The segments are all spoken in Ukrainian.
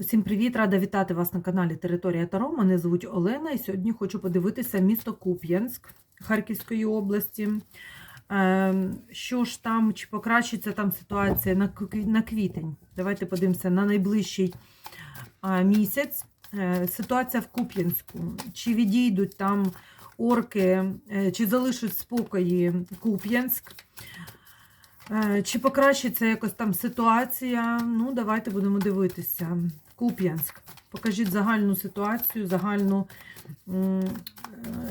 Усім привіт! Рада вітати вас на каналі Територія Таро. Мене звуть Олена, і сьогодні хочу подивитися місто Куп'янськ Харківської області. Ем, Що ж там, чи покращиться там ситуація на квітень? Давайте подивимося на найближчий місяць. Е, Ситуація в Куп'янську. Чи відійдуть там орки, е, чи залишать спокої Куп'янськ? Е, Чи покращиться якось там ситуація? Ну, давайте будемо дивитися. Куп'янськ. Покажіть загальну ситуацію, загальну е,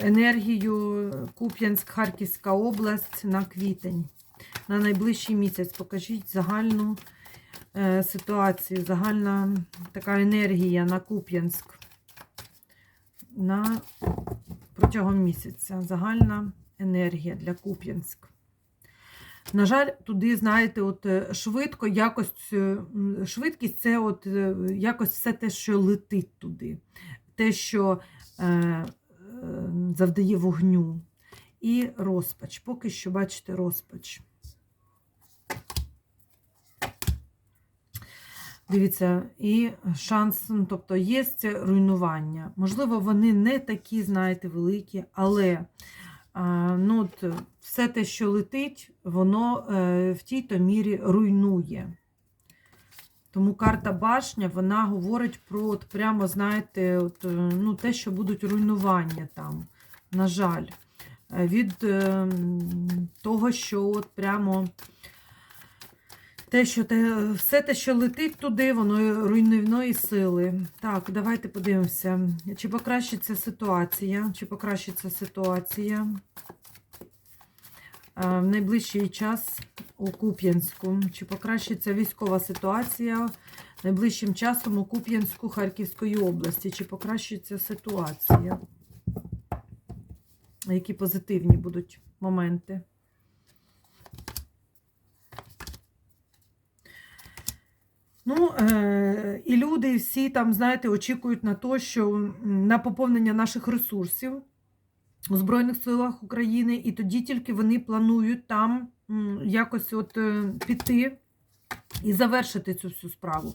енергію. Куп'янськ, Харківська область на квітень. На найближчий місяць. Покажіть загальну е, ситуацію, загальна така енергія на Куп'янськ. На протягом місяця. Загальна енергія для Куп'янськ. На жаль, туди, знаєте, от е, швидко, якось е, швидкість це от е, якось все те, що летить туди, те, що е, е, завдає вогню. І розпач. Поки що, бачите, розпач. Дивіться, і шанс, ну, тобто є руйнування. Можливо, вони не такі, знаєте, великі, але ну, от, все те, що летить, воно е, в тій-то мірі руйнує. Тому карта башня, вона говорить про от прямо, знаєте, от, е, ну, те, що будуть руйнування там, на жаль, Е, від е, того, що от прямо те, що те, все те, що летить туди, воно руйнівної сили. Так, давайте подивимося, чи покращиться ситуація, чи покращиться ситуація е, в найближчий час у Куп'янську. Чи покращиться військова ситуація найближчим часом у Куп'янську Харківської області? Чи покращиться ситуація? Які позитивні будуть моменти? Ну, е, і люди всі там, знаєте, очікують на те, що на поповнення наших ресурсів у Збройних силах України, і тоді тільки вони планують там якось от е, піти і завершити цю всю справу.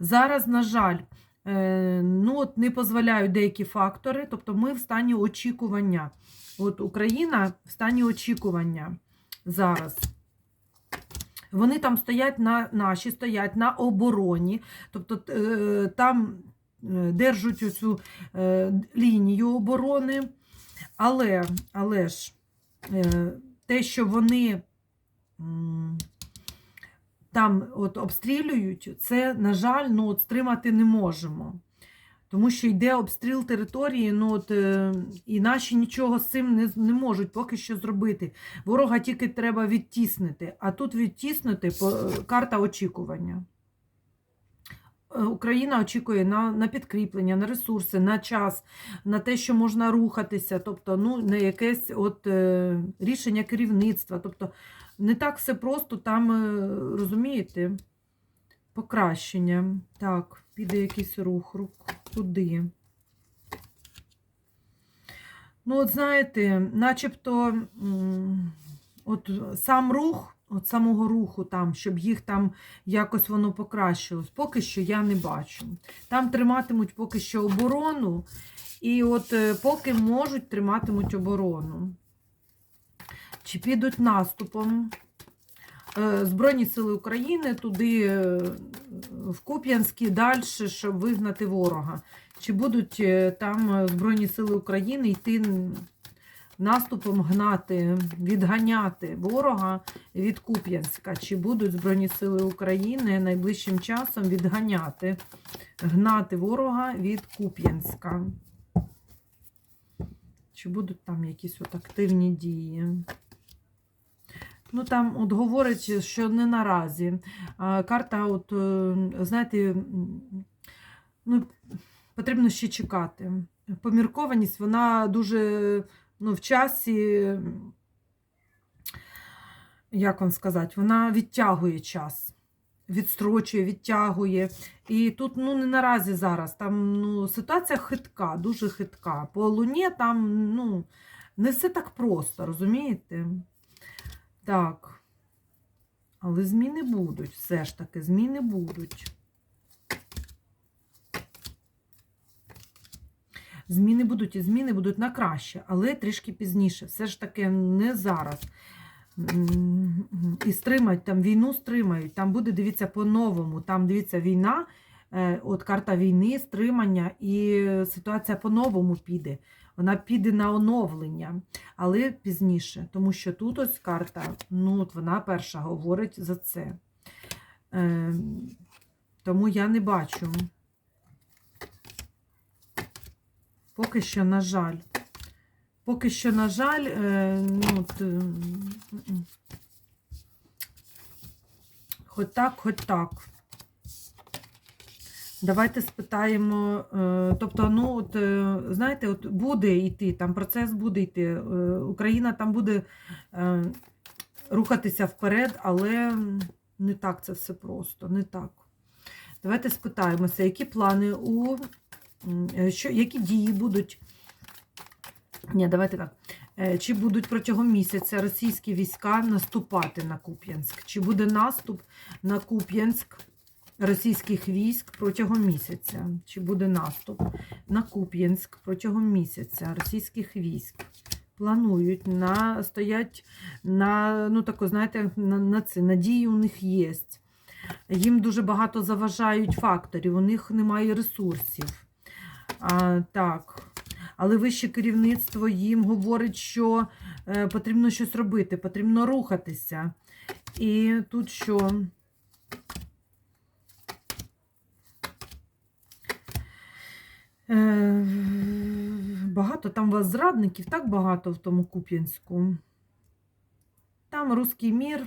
Зараз, на жаль, е, ну от не дозволяють деякі фактори, тобто ми в стані очікування. От Україна в стані очікування зараз. Вони там стоять на наші, стоять на обороні, тобто е, там е, держать оцю е, лінію оборони. Але, але ж те, що вони там от обстрілюють, це, на жаль, ну, от стримати не можемо. Тому що йде обстріл території, ну от е, і наші нічого з цим не, не можуть поки що зробити. Ворога тільки треба відтіснити, а тут відтіснити по, карта очікування. Е, Україна очікує на, на підкріплення, на ресурси, на час, на те, що можна рухатися, тобто ну, на якесь от, е, рішення керівництва. Тобто не так все просто там, е, розумієте, покращення. Так, піде якийсь рух, рух туди. Ну, от знаєте, начебто от сам рух, от самого руху там, щоб їх там якось воно покращилось, поки що я не бачу. Там триматимуть поки що оборону, і от е, поки можуть, триматимуть оборону. Чи підуть наступом? Е, Збройні сили України туди, е, в Куп'янський, далі, щоб вигнати ворога. Чи будуть е, там Збройні сили України йти наступом гнати, відганяти ворога від Куп'янська? Чи будуть Збройні сили України найближчим часом відганяти, гнати ворога від Куп'янська? Чи будуть там якісь от активні дії? Ну, там от говорить, що не наразі. Карта, от, е, знаєте, ну, потрібно ще чекати. Поміркованість, вона дуже ну, в часі, як вам сказати, вона відтягує час, відстрочує, відтягує. І тут ну, не наразі зараз. Там ну, ситуація хитка, дуже хитка. По луні там ну, не все так просто, розумієте? Так, але зміни будуть, все ж таки, зміни будуть. Зміни будуть і зміни будуть на краще, але трішки пізніше. Все ж таки, не зараз. І стримають, там війну стримають, там буде, дивіться, по-новому. Там, дивіться, війна, е, от карта війни, стримання, і ситуація по-новому піде. Вона піде на оновлення, але пізніше, тому що тут ось карта, ну от вона перша говорить за це. Е, тому я не бачу. Поки що, на жаль. Поки що, на жаль, е, ну, от, е, хоч так, хоч так. Давайте спитаємо, е, тобто, ну, от, е, знаєте, от буде йти, там процес буде йти, е, Україна там буде рухатися вперед, але не так це все просто, не так. Давайте спитаємося, які плани у що, які дії будуть. Ні, давайте так. Чи будуть протягом місяця російські війська наступати на Куп'янськ? Чи буде наступ на Куп'янськ російських військ протягом місяця? Чи буде наступ на Куп'янськ протягом місяця російських військ? Планують на стоять на ну тако, знаєте, на, на це надії у них є. Їм дуже багато заважають факторів, у них немає ресурсів. А, так. Але вище керівництво їм говорить, що е, потрібно щось робити, потрібно рухатися. І тут що? Багато там вас зрадників, так багато в тому Куп'янську. Там руський мір.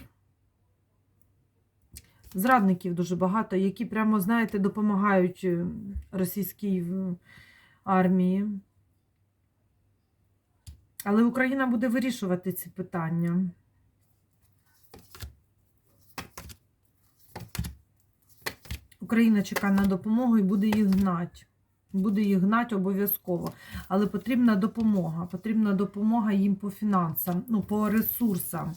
Зрадників дуже багато, які прямо, знаєте, допомагають е, російській армії. Але Україна буде вирішувати ці питання. Україна чекає на допомогу і буде їх гнати. Буде їх гнати обов'язково. Але потрібна допомога. Потрібна допомога їм по фінансам, ну, по ресурсам.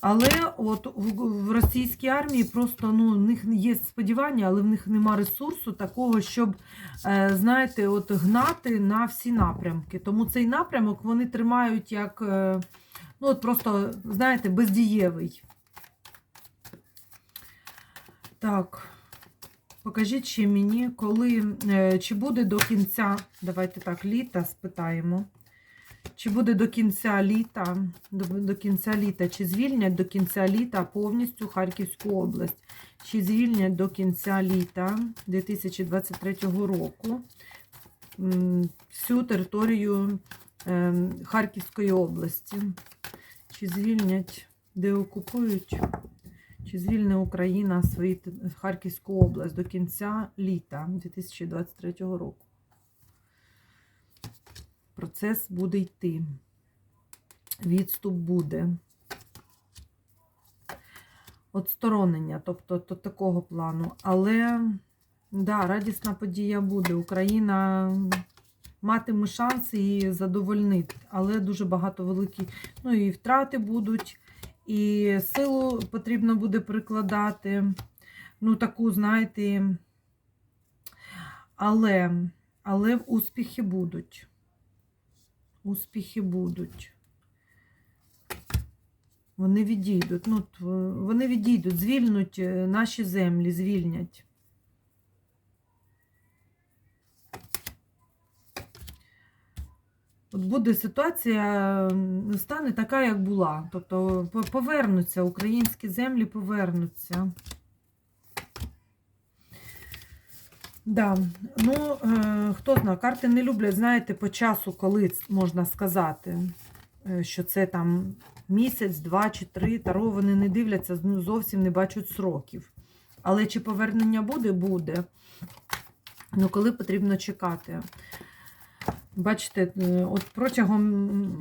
Але от в, російській армії просто ну, в них є сподівання, але в них нема ресурсу такого, щоб, е, знаєте, от гнати на всі напрямки. Тому цей напрямок вони тримають як, е, ну от просто, знаєте, бездієвий. Так, покажіть ще мені, коли, е, чи буде до кінця, давайте так, літа спитаємо. Чи буде до кінця літа, до, до кінця літа, чи звільнять до кінця літа повністю Харківську область? Чи звільнять до кінця літа 2023 року всю територію ем, Харківської області? Чи звільнять, де окупують? Чи звільне Україна свою Харківську область до кінця літа 2023 року? Процес буде йти. Відступ буде. Отсторонення, тобто то такого плану. Але, да, радісна подія буде. Україна матиме шанс її задовольнити, але дуже багато великі, ну і втрати будуть, і силу потрібно буде прикладати. Ну, таку, знаєте, але, але успіхи будуть. Успіхи будуть. Вони відійдуть. Ну, вони відійдуть, звільнуть е, наші землі, звільнять. От буде ситуація, стане така, як була. Тобто повернуться, українські землі повернуться. Да. Ну, е, хто знає, карти не люблять, знаєте, по часу, коли можна сказати, е, що це там місяць, два чи три. Таро вони не дивляться, зовсім не бачать сроків. Але чи повернення буде? Буде. Ну, коли потрібно чекати. Бачите, е, от протягом,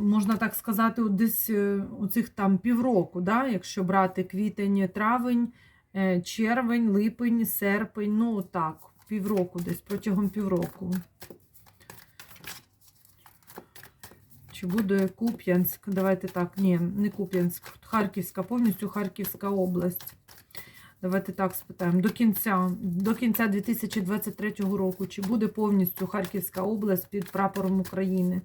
можна так сказати, десь е, оцих там півроку, да? якщо брати квітень, травень, е, червень, липень, серпень, ну так, півроку десь, протягом півроку. Чи буде Куп'янськ? Давайте так, ні, не Куп'янськ, Харківська, повністю Харківська область. Давайте так спитаємо. До кінця, до кінця 2023 року, чи буде повністю Харківська область під прапором України?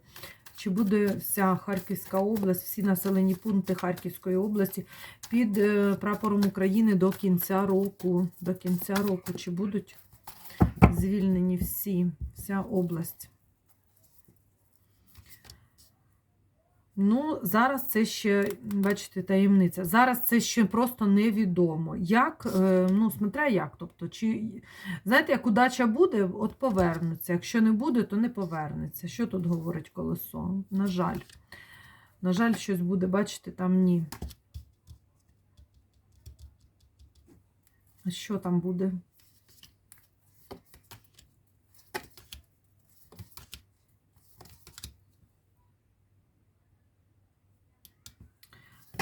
Чи буде вся Харківська область, всі населені пункти Харківської області під е, прапором України до кінця року? До кінця року, чи будуть звільнені всі, вся область? Ну, зараз це ще, бачите, таємниця. Зараз це ще просто невідомо. Як, е, ну, смотря як. Тобто, чи, знаєте, як удача буде, от повернеться. Якщо не буде, то не повернеться. Що тут говорить колесо? На жаль. На жаль, щось буде, бачите, там ні. Що там буде?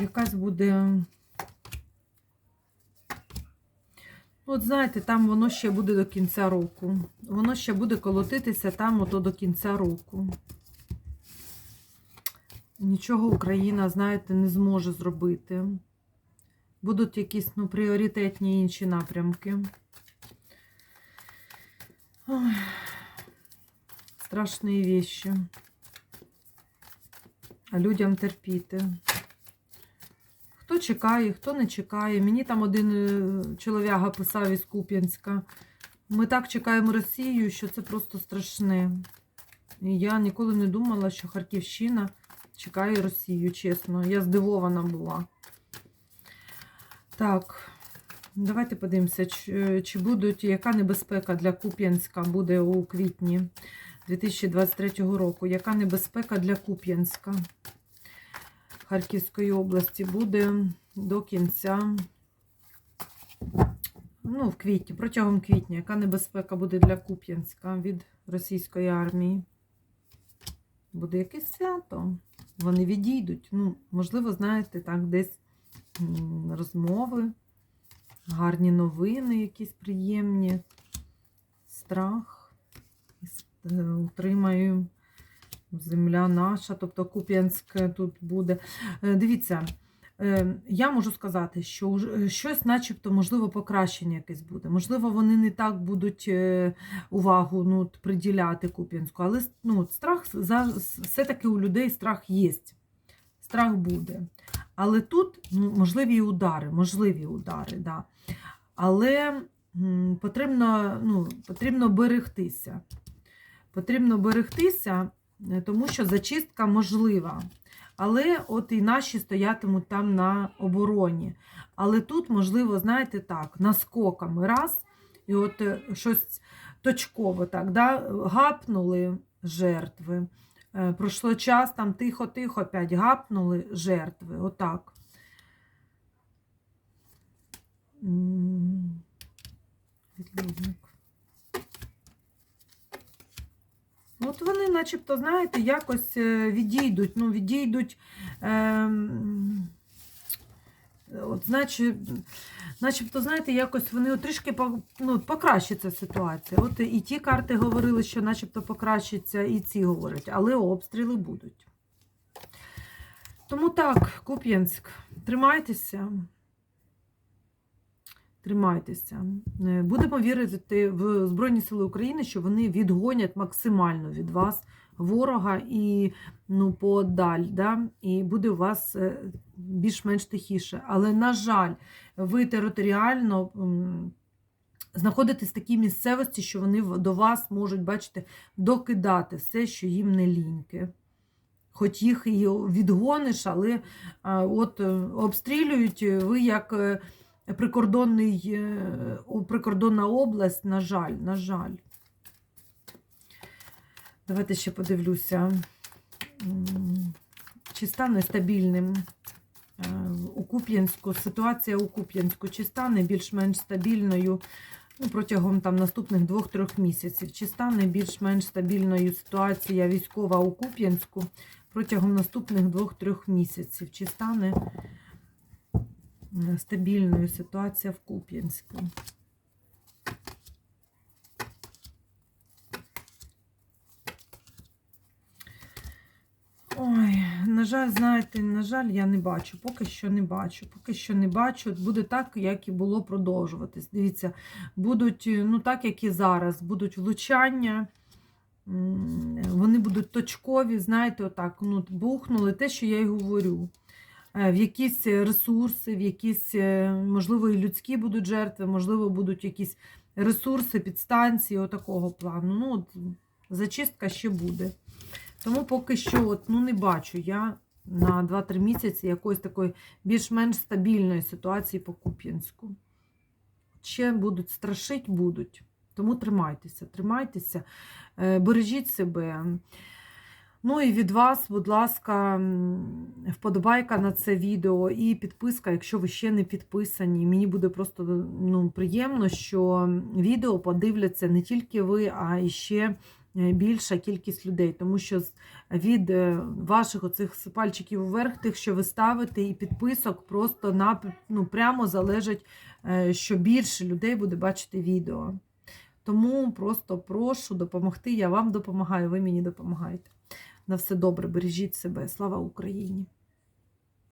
Якась буде. От знаєте, там воно ще буде до кінця року. Воно ще буде колотитися там ото до кінця року. Нічого Україна, знаєте, не зможе зробити. Будуть якісь ну, пріоритетні інші напрямки. Ой. Страшні вещи. А людям терпіти. Чекає, хто не чекає. Мені там один е, чолов'яга писав із Куп'янська. Ми так чекаємо Росію, що це просто страшне. І я ніколи не думала, що Харківщина чекає Росію, чесно. Я здивована була. Так, давайте подивимося, чи, чи будуть, яка небезпека для Куп'янська буде у квітні 2023 року. Яка небезпека для Куп'янська? Харківської області буде до кінця, ну, в квітні, протягом квітня, яка небезпека буде для Куп'янська від російської армії? Буде якесь свято. Вони відійдуть. Ну, можливо, знаєте, так, десь розмови, гарні новини, якісь приємні, страх. Е, утримаю. Земля наша, тобто Куп'янськ тут буде. Е, дивіться, е, я можу сказати, що е, щось, начебто, можливо, покращення якесь буде. Можливо, вони не так будуть увагу ну, приділяти Куп'янську, але ну, страх все-таки у людей страх є. Страх буде. Але тут ну, можливі удари, можливі удари, да. але потрібно, ну, потрібно берегтися. Потрібно берегтися. Е, тому що зачистка можлива. Але от і наші стоятимуть там на обороні. Але тут, можливо, знаєте, так, наскоками раз, і от е, щось точково так, да, гапнули жертви. Е, пройшло час, там тихо-тихо, опять гапнули жертви. Отак. Відлюдник. От вони, начебто, знаєте, якось е, відійдуть, ну, відійдуть. Е, от, значить, Начебто, знаєте, якось вони трішки ну, покращиться ситуація. От і ті карти говорили, що начебто покращиться, і ці говорять, але обстріли будуть. Тому так, Куп'янськ, тримайтеся. Тримайтеся. Е, будемо вірити в Збройні Сили України, що вони відгонять максимально від вас ворога і ну, подаль, да? і буде у вас е, більш-менш тихіше. Але, на жаль, ви територіально знаходитесь в такій місцевості, що вони до вас можуть, бачите, докидати все, що їм не ліньки. Хоч їх і відгониш, але от е, обстрілюють ви як прикордонний, е, прикордонна область, на жаль, на жаль. Давайте ще подивлюся, чи стане стабільним е, у Куп'янську, ситуація у Куп'янську, чи стане більш-менш стабільною ну, протягом там, наступних двох-трьох місяців, чи стане більш-менш стабільною ситуація військова у Куп'янську протягом наступних двох-трьох місяців, чи стане стабільною ситуація в Куп'янську. Ой, на жаль, знаєте, на жаль, я не бачу. Поки що не бачу. Поки що не бачу. Буде так, як і було продовжуватись. Дивіться, будуть, ну так, як і зараз, будуть влучання. Вони будуть точкові, знаєте, отак, ну, бухнули те, що я й говорю. Е, В якісь ресурси, в якісь, е, можливо, і людські будуть жертви, можливо, будуть якісь ресурси, підстанції, отакого плану. Ну, от, зачистка ще буде. Тому поки що от, ну, не бачу я на 2-3 місяці якоїсь такої більш-менш стабільної ситуації по Куп'янську. Ще будуть страшить, будуть. Тому тримайтеся, тримайтеся, е, бережіть себе. Ну і від вас, будь ласка, вподобайка на це відео і підписка, якщо ви ще не підписані. Мені буде просто ну, приємно, що відео подивляться не тільки ви, а і ще е, більша кількість людей. Тому що від е, ваших оцих пальчиків вверх, тих, що ви ставите, і підписок просто на, ну, прямо залежить, е, що більше людей буде бачити відео. Тому просто прошу допомогти. Я вам допомагаю, ви мені допомагаєте. На все добре, бережіть себе. Слава Україні!